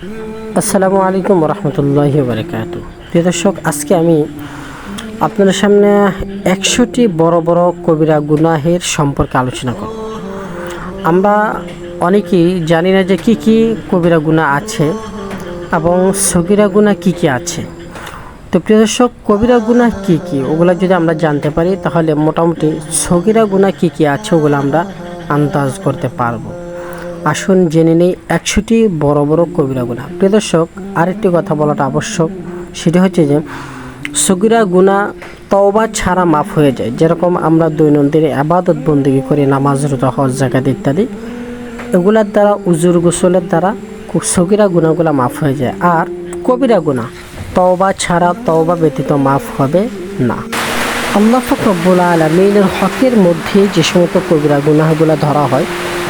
আসসালামু আলাইকুম রহমতুল্লাহি বারকাত প্রিয় দর্শক, আজকে আমি আপনাদের সামনে একশোটি বড় বড় কবিরা গুনাহের সম্পর্কে আলোচনা করব। আমরা অনেকেই জানি না যে কি কি কবিরা গুনাহ আছে এবং সগিরা গুনাহ কি কি আছে। তো প্রিয় দর্শক, কবিরা গুনাহ কি কি? ওগুলো যদি আমরা জানতে পারি, তাহলে মোটামুটি সগিরা গুনাহ কি কি আছে ওগুলো আমরা আন্দাজ করতে পারব। আসুন জেনে নেই একশোটি বড় বড় কবিরা গুণা। প্রিয় দর্শক, আরেকটি কথা বলাটা আবশ্যক, সেটি হচ্ছে যে, সগিরা গুণা তওবা ছাড়া মাফ হয়ে যায়। যেরকম আমরা দৈনন্দিন আবাদত বন্দিগি করি, নামাজ, রোজা, হজ জাকাত ইত্যাদি, এগুলার দ্বারা, উজুর গোসলের দ্বারা খুব সগিরা গুণাগুলা মাফ হয়ে যায়। আর কবিরা গুণা, তওবা ছাড়া তওবা ব্যতীত মাফ হবে না। আল্লাহ ফকরবুল আলমিনের হকের মধ্যে যে সমস্ত কবিরা গুনাহগুলো ধরা হয়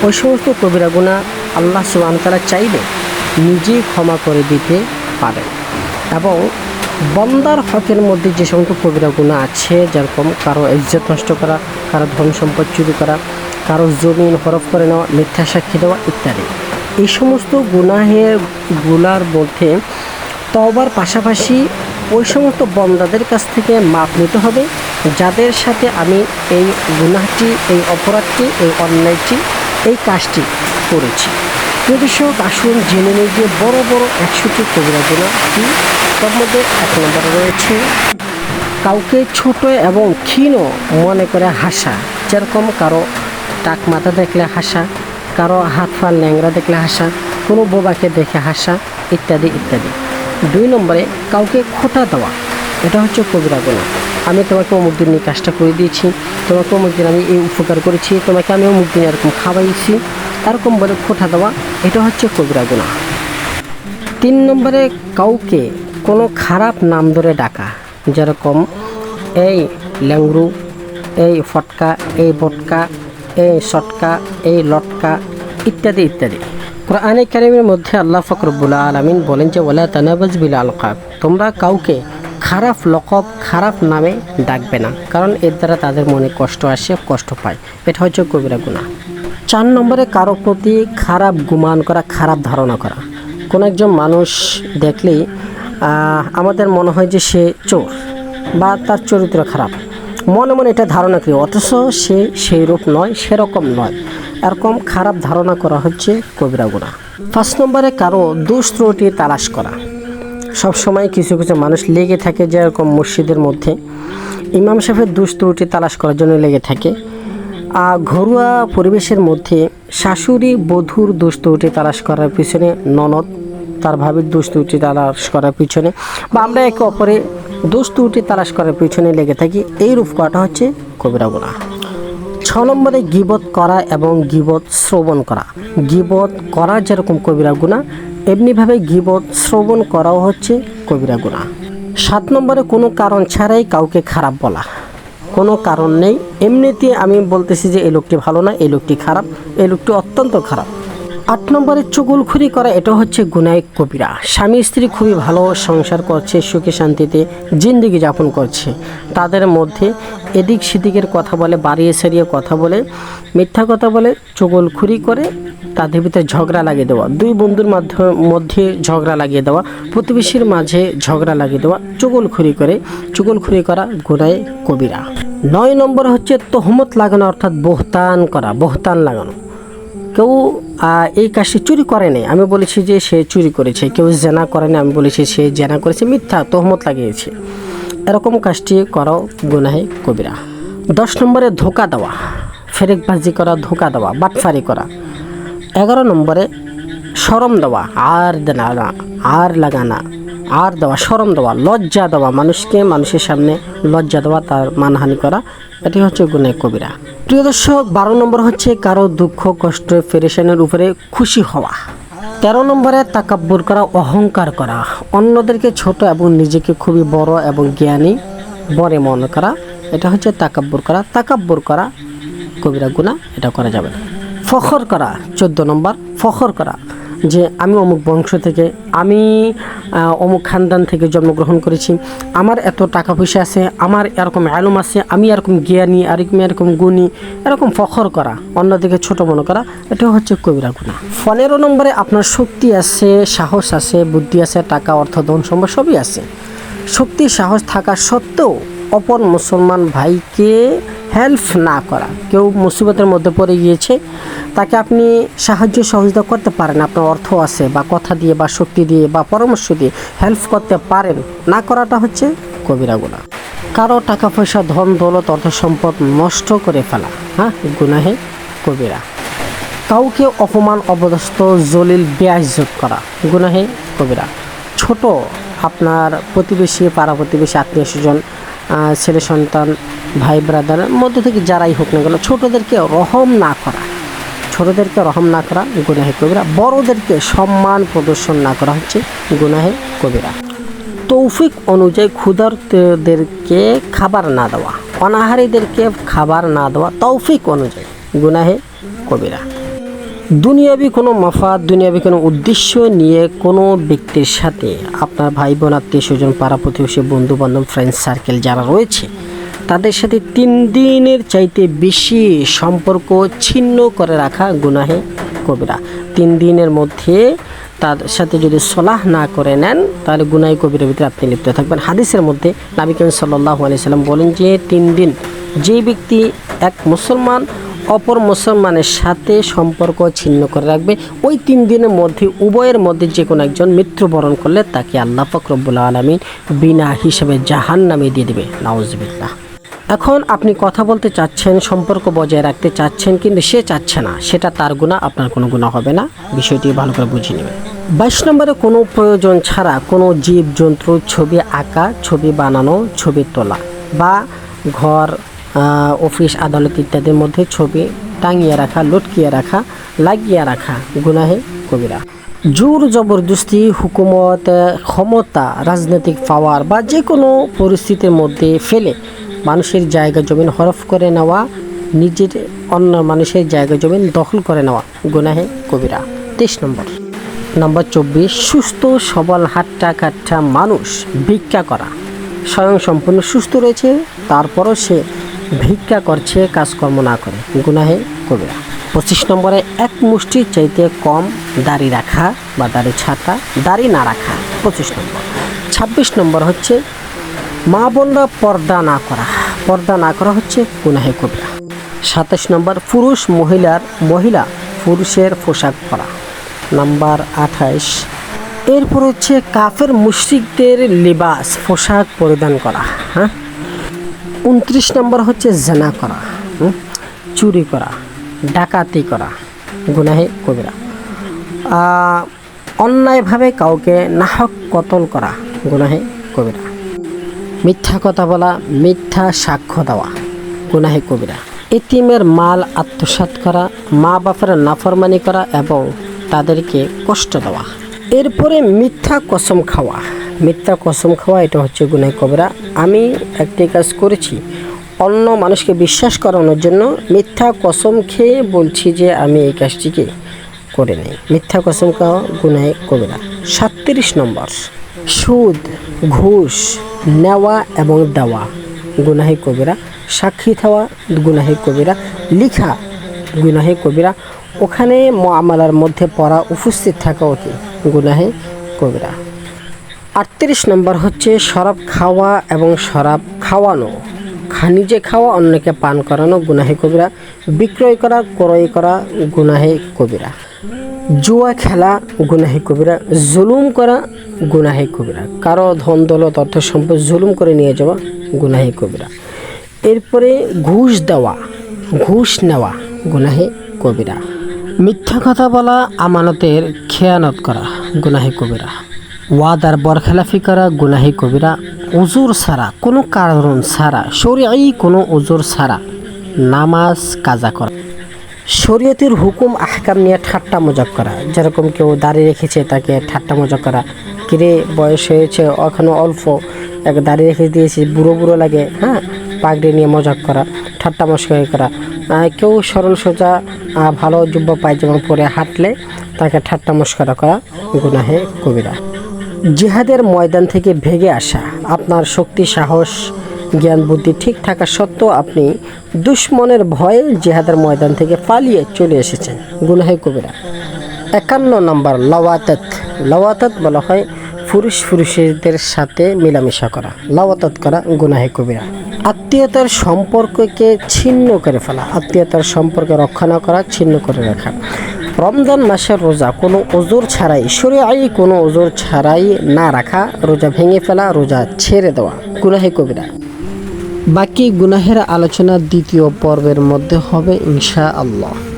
ওই সমস্ত কবিরা গুনাহ আল্লাহ সুবান তারা চাইলে নিজেই ক্ষমা করে দিতে পারে। এবং বন্দার হকের মধ্যে যে সমস্ত কবিরা গুনাহ আছে যেরকম কারও ইজ্জত নষ্ট করা, কারও ধন সম্পদ চুরি করা, কারও জমিন হরফ করে নেওয়া, মিথ্যা সাক্ষী দেওয়া ইত্যাদি। এই সমস্ত গুনাহেরগুলার মধ্যে তবার পাশাপাশি ওই সমস্ত বন্দাদের কাছ থেকে মাপ নিতে হবে, যাদের সাথে আমি এই গুনাহটি, এই অপরাধটি, এই অন্যায়টি এই কাজটি করেছি। প্রদর্শক আসুন, জেনে নিই যে বড় বড় একশোটি কবিরা কি? তার মধ্যে এক নম্বরে রয়েছে, কাউকে ছোট এবং ক্ষীণ মনে করে হাসা। যেরকম কারও টাক মাথা দেখলে হাসা, কারও হাত পা ল্যাংরা দেখলে হাসা, কোনো বোবাকে দেখে হাসা, ইত্যাদি ইত্যাদি। দুই নম্বরে কাউকে খোটা দেওয়া, এটা হচ্ছে কবিরা আমি তোমাকে অমুক দিন এই কাজটা করে দিয়েছি, তোমাকে অমুক দিন আমি এই উপকার করেছি, তোমাকে আমি অমুক দিন এরকম খাওয়াইছি, এরকম বলে খোটা দেওয়া, এটা হচ্ছে কবিরা গুণা তিন নম্বরে কাউকে কোনো খারাপ নাম ধরে ডাকা, যেরকম এই ল্যাংরু এই ফটকা, এই বটকা, এই সটকা, এই লটকা ইত্যাদি ইত্যাদি। কোরআনে কারিমের মধ্যে আল্লাহ ফকরবুল্লা আলমিন বলেন যে ওলা তানাবাজ বিল আলকাব। তোমরা কাউকে খারাপ লকব, খারাপ নামে ডাকবে না। কারণ এর দ্বারা তাদের মনে কষ্ট আসে, কষ্ট পায়। এটা হচ্ছে কবিরা গুণা চার নম্বরে, কারও প্রতি খারাপ গুমান করা, খারাপ ধারণা করা। কোনো একজন মানুষ দেখলেই আমাদের মনে হয় যে সে চোর বা তার চরিত্র খারাপ। মনে মনে এটা ধারণা করি, অথচ সে সেই রূপ নয়, সেরকম নয়। এরকম খারাপ ধারণা করা হচ্ছে কবিরা গুণা পাঁচ নম্বরে, কারও দোষ ত্রুটি তালাশ করা। সব সময় কিছু কিছু মানুষ লেগে থাকে যেরকম মসজিদের মধ্যে। ইমাম সাহেবের দুষ ত্রুটি তালাশ করার জন্য লেগে থাকে। আর ঘরোয়া পরিবেশের মধ্যে শাশুড়ি বধূর দোষ ত্রুটি তালাশ করার পিছনে ননদ তার ভাবির দোষ ত্রুটি তালাশ করার পিছনে বা আমরা একে অপরে দোষ ত্রুটি তালাশ করার পিছনে লেগে থাকি। এই রূপ করাটা হচ্ছে কবিরা গুণা। ছ নম্বরে গিবত করা এবং গিবত শ্রবণ করা। গিবত করা যেরকম কবিরা গুণা এমনিভাবে গিবত শ্রবণ করাও হচ্ছে কবিরা গুণা। সাত নম্বরে কোনো কারণ ছাড়াই কাউকে খারাপ বলা। কোনো কারণ নেই। এমনিতে আমি বলতেছি যে এই লোকটি ভালো না এই লোকটি খারাপ এই লোকটি অত্যন্ত খারাপ। আট নম্বরে চুগলখুরি করা, এটা হচ্ছে গুনায় কবিরা। স্বামী স্ত্রী খুবই ভালো সংসার করছে, সুখে শান্তিতে জিন্দিগি যাপন করছে। তাদের মধ্যে এদিক সেদিকের কথা বলে, বাড়িয়ে সারিয়ে কথা বলে, মিথ্যা কথা বলে, চুগলখুরি করে, তাদের ভিতরে ঝগড়া লাগিয়ে দেওয়া। দুই বন্ধুর মাধ্যমে, মধ্যে ঝগড়া লাগিয়ে দেওয়া, প্রতিবেশীর মাঝে ঝগড়া লাগিয়ে দেওয়া, চুগলখুরি করে, চুগলখুরি করা গুনায় কবিরা। নয় নম্বর হচ্ছে তহমত লাগানো, অর্থাৎ বহতান করা, বহতান লাগানো। কেউ এই কাজটি চুরি করেনি আমি বলেছি যে সে চুরি করেছে, কেউ জেনা করেনি আমি বলেছি সে জেনা করেছে, মিথ্যা তহমত লাগিয়েছে। এরকম কাজটি করো গুনাহে কবিরা। দশ নম্বরে ধোকা দেওয়া, ফেরেকবাজি করা, ধোকা দেওয়া, বাটফারি করা। এগারো নম্বরে সরম দেওয়া, আর দেনা, আর লাগানা। আর দেওয়া সরম দেওয়া, লজ্জা দেওয়া মানুষকে, মানুষের সামনে লজ্জা দেওয়া, তার মানহানি করা, এটি হচ্ছে গুণে কবিরা। প্রিয় দর্শক, বারো নম্বর হচ্ছে কারও দুঃখ, কষ্ট ফেরেশানের উপরে খুশি হওয়া। তেরো নম্বরে তাকাব্বুর করা, অহংকার করা। অন্যদেরকে ছোট এবং নিজেকে খুবই বড় এবং জ্ঞানী বরে মনে করা, এটা হচ্ছে তাকাব্বুর করা। তাকাব্বুর করা, কবিরা গুণা এটা করা যাবে না। ফখর করা, চোদ্দ নম্বর, ফখর করা। যে আমি অমুক বংশ থেকে, আমি অমুক খানদান থেকে জন্মগ্রহণ করেছি। আমার এত টাকা পয়সা আছে, আমার এরকম আলম আছে, আমি এরকম জ্ঞানী, এরকম এরকম গুণী, এরকম ফখর করা, অন্যদিকে ছোট মনে করা, এটা হচ্ছে কবিরা গুণা। পনেরো নম্বরে আপনার শক্তি আছে, সাহস আছে, বুদ্ধি আছে, টাকা, অর্থ, ধন সম্ভব সবই আছে। শক্তি সাহস থাকা সত্ত্বেও অপর মুসলমান ভাইকে হেল্প না করা। কেউ মুসিবতের মধ্যে পড়ে গিয়েছে, তাকে আপনি সাহায্য সহযোগিতা করতে পারেন, আপনার অর্থ আছে বা কথা দিয়ে বা শক্তি দিয়ে বা পরামর্শ দিয়ে হেল্প করতে পারেন। না করাটা হচ্ছে কবিরা গুণা কারও টাকা পয়সা, ধন, দৌলত, অর্থ সম্পদ নষ্ট করে ফেলা হ্যাঁ গুনাহে কবিরা। কাউকে অপমান অবদস্ত জলিল, বেআইজত করা, গুনাহে কবিরা। ছোট আপনার প্রতিবেশী, পাড়া প্রতিবেশী, আত্মীয় স্বজন ছেলে সন্তান, ভাই ব্রাদারের মধ্য থেকে যারাই হোক না কেন, ছোটোদেরকে রহম না করা, ছোটোদেরকে রহম না করা গুনাহে কবিরা, বড়দেরকে সম্মান প্রদর্শন না করা হচ্ছে গুনাহে কবিরা। তৌফিক অনুযায়ী ক্ষুধার্তদেরকে খাবার না দেওয়া, অনাহারীদেরকে খাবার না দেওয়া তৌফিক অনুযায়ী গুনাহে কবিরা। দুনিয়াবি কোনো মাফাত, দুনিয়াবি কোনো উদ্দেশ্য নিয়ে কোনো ব্যক্তির সাথে আপনার ভাই বোন আত্মীয় স্বজন পাড়া প্রতিবেশী বন্ধু বান্ধব ফ্রেন্ড সার্কেল যারা রয়েছে, তাদের সাথে তিন দিনের চাইতে বেশি সম্পর্ক ছিন্ন করে রাখা গুনাহে কবিরা। তিন দিনের মধ্যে তার সাথে যদি সলাহ না করে নেন, তাহলে গুনাই কবিরের ভিতরে আপনি লিপ্ত থাকবেন। হাদিসের মধ্যে নাবি করিম সাল্লাহ সাল্লাম বলেন যে, তিন দিন যে ব্যক্তি এক মুসলমান অপর মুসলমানের সাথে সম্পর্ক ছিন্ন করে রাখবে। ওই তিন দিনের মধ্যে, উভয়ের মধ্যে যে কোনো একজন মৃত্যুবরণ করলে তাকে আল্লাহ ফকরবুল আলমিন বিনা হিসেবে জাহান নামে দিয়ে দেবে। নাউজবিল্লাহ। এখন আপনি কথা বলতে চাচ্ছেন, সম্পর্ক বজায় রাখতে চাচ্ছেন, কিন্তু সে চাচ্ছে না। সেটা তার গুণা আপনার কোনো গুণা হবে না। বিষয়টি ভালো করে বুঝে নেবেন। বাইশ নম্বরে কোনো প্রয়োজন ছাড়া কোনো জীব জন্তু ছবি আঁকা, ছবি বানানো, ছবি তোলা বা ঘর অফিস, আদালত ইত্যাদির মধ্যে ছবি টাঙিয়ে রাখা, লটকিয়ে রাখা, লাগিয়ে রাখা গুনাহে কবিরা। জোর জবরদস্তি, হুকুমত, ক্ষমতা, রাজনৈতিক পাওয়ার বা যে কোনো পরিস্থিতির মধ্যে ফেলে মানুষের জায়গা জমিন হরফ করে নেওয়া, নিজের অন্য মানুষের জায়গা জমিন দখল করে নেওয়া গুনাহে কবিরা। তেইশ নম্বর। নম্বর চব্বিশ, সুস্থ, সবল হাট্টা কাট্টা মানুষ ভিক্ষা করা। স্বয়ং সম্পূর্ণ সুস্থ রয়েছে, তারপরও সে ভিক্ষা করছে, কাজকর্ম না করে। গুনাহে কবিরা। পঁচিশ নম্বরে, এক মুষ্টির চাইতে কম দাড়ি রাখা বা দাড়ি ছাটা দাড়ি না রাখা। পঁচিশ নম্বর। ছাব্বিশ নম্বর হচ্ছে, মা বোনরা পর্দা না করা। পর্দা না করা হচ্ছে গুনাহে কবিরা। সাতাশ নম্বর, পুরুষ মহিলার, মহিলা পুরুষের পোশাক পরা। নাম্বার আঠাইশ এরপর হচ্ছে কাফের মুশরিকদের লিবাস, পোশাক পরিধান করা। হ্যাঁ? উনত্রিশ নম্বর হচ্ছে জেনা করা চুরি করা, ডাকাতি করা, গুনাহে কবিরা। অন্যায়ভাবে কাউকে নাহক কতল করা, গুনাহে কবিরা। মিথ্যা কথা বলা, মিথ্যা সাক্ষ্য দেওয়া, গুনাহে কবিরা। এতিমের মাল আত্মসাৎ করা, মা বাপের নাফরমানি করা এবং তাদেরকে কষ্ট দেওয়া। এরপরে মিথ্যা কসম খাওয়া মিথ্যা কসম খাওয়া, এটা হচ্ছে গুনাহে কবিরা। আমি একটি কাজ করেছি, অন্য মানুষকে বিশ্বাস করানোর জন্য মিথ্যা কসম খেয়ে বলছি যে আমি এই কাজটিকে করে নেই। মিথ্যা কসম খাওয়া গুনাহে কবিরা। সাতত্রিশ নম্বর। সুদ, ঘুষ, নেওয়া এবং দেওয়া, গুনাহি কবিরা। সাক্ষী থাওয়া, গুনাহি কবিরা। লিখা, গুনাহি কবিরা। ওখানে মামলার মধ্যে পড়া, উপস্থিত থাকা অতি গুনাহে কবিরা। আটত্রিশ নম্বর হচ্ছে শরাব খাওয়া এবং শরাব খাওয়ানো। নিজে খাওয়া, অন্যকে পান করানো, গুনাহে কবিরা। বিক্রয় করা, ক্রয় করা, গুনাহে কবিরা। জুয়া খেলা, গুনাহে কবিরা। জুলুম করা, গুনাহে কবিরা। কারও ধন, দৌলত, অর্থ সম্পদ জুলুম করে নিয়ে যাওয়া, গুনাহে কবিরা। এরপরে ঘুষ দেওয়া, ঘুষ নেওয়া, গুনাহে কবিরা। মিথ্যা কথা বলা, আমানতের খেয়ানত করা, গুনাহে কবিরা। ওয়াদার বরখেলাফি করা, গুনাহি কবিরা উজুর ছাড়া, কোনো কারণ ছাড়া শরিয়াই কোনো উজুর ছাড়া নামাজ, কাজা করা। শরীয়তের হুকুম, আহকাম নিয়ে ঠাট্টা মজাক করা। যেরকম কেউ দাঁড়িয়ে রেখেছে, তাকে ঠাট্টা মজাক করা। কিরে, বয়স হয়েছে, এখনও অল্প, এক দাঁড়িয়ে রেখে দিয়েছি, বুড়ো বুড়ো লাগে হ্যাঁ? পাগড়ি নিয়ে মজাক করা, ঠাট্টা মস্করি করা। কেউ সরল সোজা ভালো যুব্য পায় যেমন পরে হাঁটলে তাকে ঠাট্টা মস্করা করা, গুনাহে কবিরা। জিহাদের ময়দান থেকে ভেগে আসা। আপনার শক্তি, সাহস, জ্ঞান, বুদ্ধি ঠিক থাকা সত্ত্বেও আপনি দুশ্মনের ভয়ে জিহাদের ময়দান থেকে পালিয়ে চলে এসেছেন। গুনাহে কবিরা। একান্ন নম্বর লওয়াতত। লওয়াতত বলা হয় পুরুষ পুরুষদের সাথে মেলামেশা করা। লওয়াতত করা গুনাহে কবিরা। আত্মীয়তার সম্পর্ককে ছিন্ন করে ফেলা। আত্মীয়তার সম্পর্কে রক্ষা না করা, ছিন্ন করে রাখা। রমজান মাসের রোজা কোনো ওজোর ছাড়াই সরিয়াই কোনো ওজোর ছাড়াই না রাখা, রোজা ভেঙে ফেলা, রোজা ছেড়ে দেওয়া। গুনাহে কবিরা। বাকি গুনাহের আলোচনা দ্বিতীয় পর্বের মধ্যে হবে ইনশা আল্লাহ